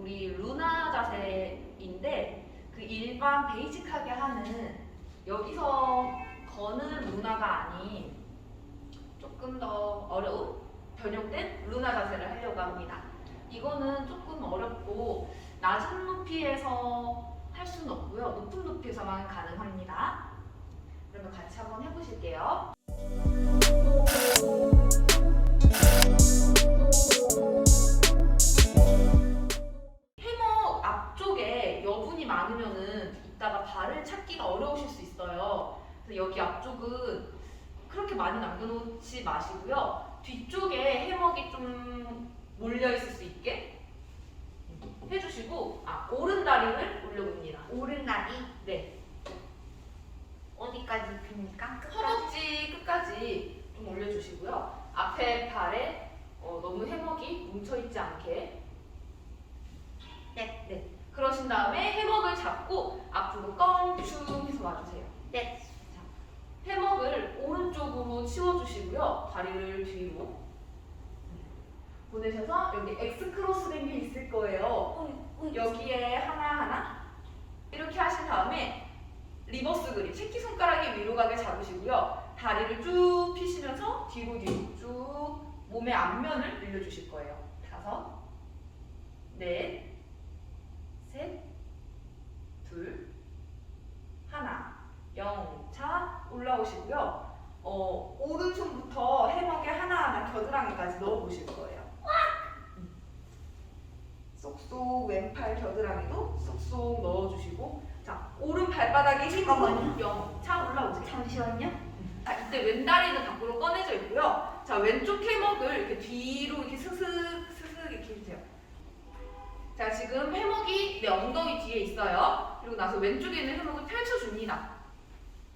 우리 루나 자세인데 그 일반 베이직하게 하는 여기서 거는 루나가 아닌 조금 더 어려운 변형된 루나 자세를 하려고 합니다. 이거는 조금 어렵고 낮은 높이에서 할 수는 없고요. 높은 높이에서만 가능합니다. 그러면 같이 한번 해보실게요. 여분이 많으면은 이따가 발을 찾기가 어려우실 수 있어요. 그래서 여기 앞쪽은 그렇게 많이 남겨놓지 마시고요. 뒤쪽에 해먹이 좀 몰려 있을 수 있게 해주시고 아 오른 다리를 올려봅니다. 오른 다리 네, 어디까지 핍니까? 끝까지? 허벅지 끝까지 좀 올려주시고요. 앞에 발에 어, 너무 해먹이 뭉쳐있지 않게 네. 네. 그러신 다음에 해먹을 잡고 앞으로 껑충 해서 와주세요. 네. 해먹을 오른쪽으로 치워주시고요. 다리를 뒤로 보내셔서 여기 X 크로스 된 게 있을 거예요. 어, 여기에 하나하나 이렇게 하신 다음에 리버스 그립 새끼손가락이 위로 가게 잡으시고요. 다리를 쭉 펴시면서 뒤로 뒤로 쭉 몸의 앞면을 늘려주실 거예요. 다섯, 넷, 셋, 둘, 하나, 영차 올라오시고요. 어, 오른손부터 해먹에 하나하나 겨드랑이까지 넣어보실 거예요. 음. 쏙쏙 왼팔 겨드랑이도 쏙쏙 넣어주시고 자 오른 발바닥에 힘으로 영차 올라오세요. 잠시만요. 자 이때 왼다리는 밖으로 꺼내져 있고요. 자 왼쪽 해먹을 이렇게 뒤로 이렇게 해주세요. 자 지금 해먹이 내 엉덩이 뒤에 있어요. 그리고 나서 왼쪽에 있는 해먹을 펼쳐줍니다.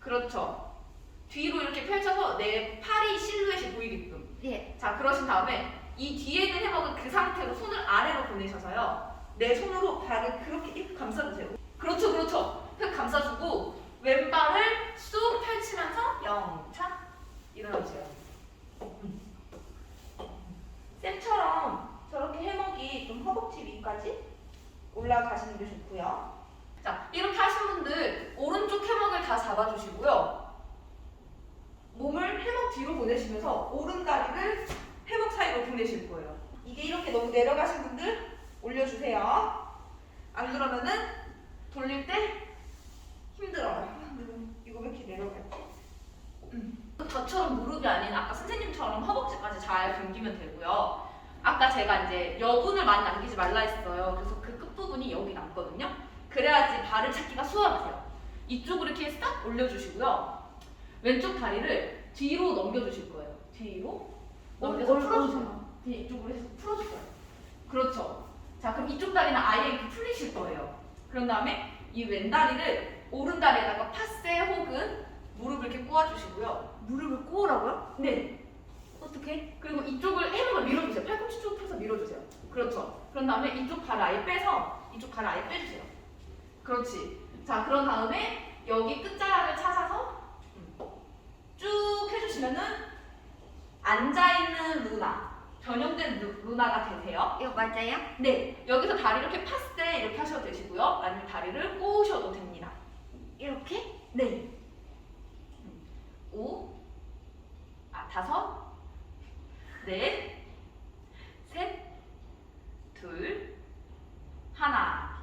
그렇죠. 뒤로 이렇게 펼쳐서 내 팔이 실루엣이 보이게끔. 네. 자 그러신 다음에 이 뒤에 있는 해먹은 그 상태로 손을 아래로 보내셔서요. 내 손으로 발을 그렇게 감싸주세요. 그렇죠, 그렇죠. 흙 감싸주고 왼발을 쑥 펼치면서 영차 일어나주세요. 쌤처럼 저렇게 해먹이 좀 허벅지 위까지 올라가시는 게 좋고요. 자 이렇게 하신 분들 오른쪽 해먹을 다 잡아주시고요. 몸을 해먹 뒤로 보내시면서 오른 다리를 해먹 사이로 보내실 거예요. 이게 이렇게 너무 내려가신 분들 올려주세요. 안 그러면은 돌릴 때 힘들어요. 이거 왜 이렇게 내려갈지? 음. 저처럼 무릎이 아닌 아까 선생님처럼 허벅지까지 잘 당기면 되고요. 아까 제가 이제 여분을 많이 남기지 말라 했어요. 그래서 부분이 여기 남거든요. 그래야지 발을 찾기가 수월하세요. 이쪽으로 이렇게 싹 올려주시고요. 왼쪽 다리를 뒤로 넘겨주실 거예요. 뒤로 넘겨서 풀어주세요. 그냥 이쪽으로 해서 풀어줄 거예요. 그렇죠. 자, 그럼 이쪽 다리는 아예 이렇게 풀리실 거예요. 그런 다음에 이 왼다리를 오른 다리에다가 파세 혹은 무릎을 이렇게 꼬아주시고요. 무릎을 꼬으라고요? 네. 어떻게? 그리고 이쪽을 해먹을 밀어주세요. 팔꿈치 쭉 펴서 밀어주세요. 그렇죠. 그런 다음에 이쪽 발을 아예 빼서 이쪽 발을 아예 빼주세요. 그렇지. 자, 그런 다음에 여기 끝자락을 찾아서 음, 쭉 해주시면은 앉아있는 루나, 변형된 루, 루나가 되세요. 이거 맞아요? 네. 여기서 다리 이렇게 파세 이렇게 하셔도 되시고요. 아니면 다리를 꼬으셔도 됩니다. 이렇게? 네. 음, 오, 아 다섯, 넷, 셋, 둘, 하나.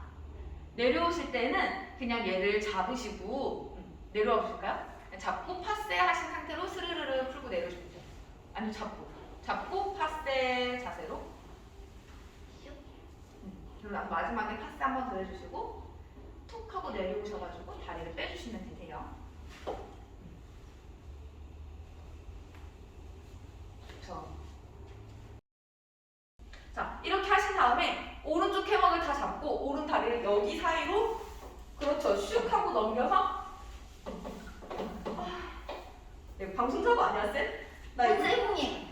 내려오실 때는 그냥 얘를 잡으시고 음, 내려와 보실까요? 잡고 파세 하신 상태로 스르르르 풀고 내려오시면 돼요. 아니면 잡고, 잡고 파세 자세로. 음, 그리고 마지막에 파세 한번 더 해주시고 툭 하고 내려오셔가지고 다리를 빼주시면 되세요. 그렇죠. 자, 이렇게 하신 다음에 오른쪽 해먹을 다 잡고 오른 다리를 여기 사이로 그렇죠. 슉 하고 넘겨서 아, 네, 방송 사고 아니야, 쌤? 나 이거 선생님